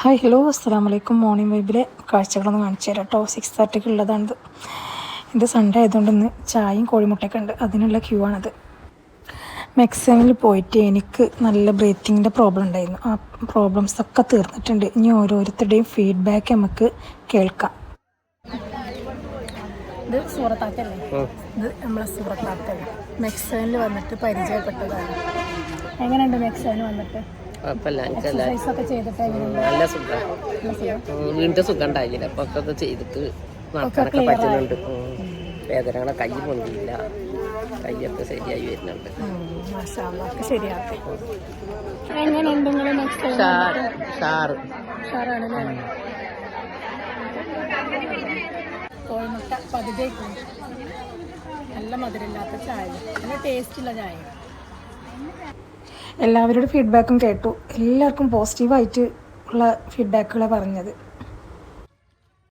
Hi hello അസ്സാം വലൈക്കും morning വൈബിലെ കാഴ്ചകളൊന്ന് കാണിച്ചു തരാം കേട്ടോ സിക്സ് തേർട്ടിക്ക് ഉള്ളതാണിത്. ഇത് സൺഡേ ആയതുകൊണ്ട് ഇന്ന് ചായയും കോഴിമുട്ടയൊക്കെ ഉണ്ട്. അതിനുള്ള ക്യൂ ആണിത്. മെക്സിമിൽ പോയിട്ട് എനിക്ക് നല്ല ബ്രീത്തിങ്ങിന്റെ പ്രോബ്ലം ഉണ്ടായിരുന്നു. ആ പ്രോബ്ലംസ് ഒക്കെ തീർന്നിട്ടുണ്ട്. ഇനി ഓരോരുത്തരുടെയും ഫീഡ്ബാക്ക് നമുക്ക് കേൾക്കാം. ഇത് സൂറത്താക്കല്ലേ? ഇത് നമ്മളെ സൂറത്താക്കല്ല? മെക്സൈനിൽ വന്നിട്ട് പരിചയപ്പെട്ടതാണ്. എങ്ങനെയുണ്ട് മെക്സൈനിൽ വന്നിട്ട്? കുഴപ്പമില്ല നല്ല സുഖം. വീണ്ടും സുഖം ഉണ്ടായില്ല? അപ്പൊ ഒക്കെ അത് ചെയ്തിട്ട് നടക്കാനൊക്കെ. പറ്റുന്നുണ്ട്. വേദനകളെ കൈ പൊന്തിയില്ല. കൈയൊക്കെ ശരിയായി വരുന്നുണ്ട്. ഷാറ്. കോഴിമുട്ട പകുതി നല്ല മധുരമില്ലാത്ത ചായ. നല്ല ടേസ്റ്റുള്ള ചായ. എല്ലാവരുടെ ഫീഡ്ബാക്കും കേട്ടു. എല്ലാവർക്കും പോസിറ്റീവായിട്ട് ഉള്ള ഫീഡ്ബാക്കുകളാണ് പറഞ്ഞത്.